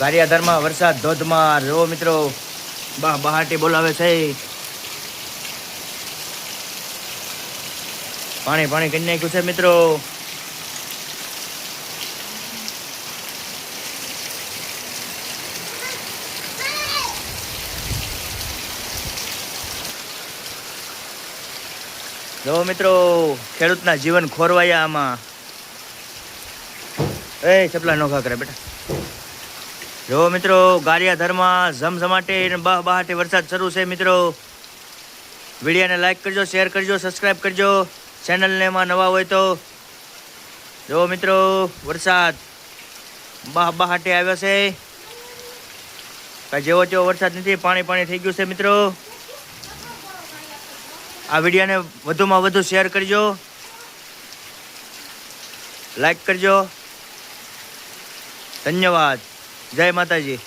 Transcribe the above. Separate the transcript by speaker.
Speaker 1: ગારિયાધારમાં વરસાદ ધોધમાર. જો મિત્રો, બા બહાટી બોલાવે છે. પાણી પાણી કરી નાખ્યું છે મિત્રો. જો મિત્રો, ખેડૂતના જીવન ખોરવાયા આમાં. એ, ચપલા નોખા કરે બેટા. જો મિત્રો, ગારિયાધરમાં ઝમઝમાટી બહાટી વરસાદ શરૂ છે મિત્રો. વિડીયોને લાઈક કરજો, શેર કરજો સબસ્ક્રાઈબ કરજો. ચેનલને એમાં નવા હોય તો. જો મિત્રો, વરસાદ બહ બહાટી આવ્યો છે. કાંઈ જેવો જેવો વરસાદ નથી, પાણી પાણી થઈ ગયું છે મિત્રો. આ વિડીયોને વધુમાં વધુ શેર કરજો. લાઈક કરજો. ધન્યવાદ. જય માતાજી.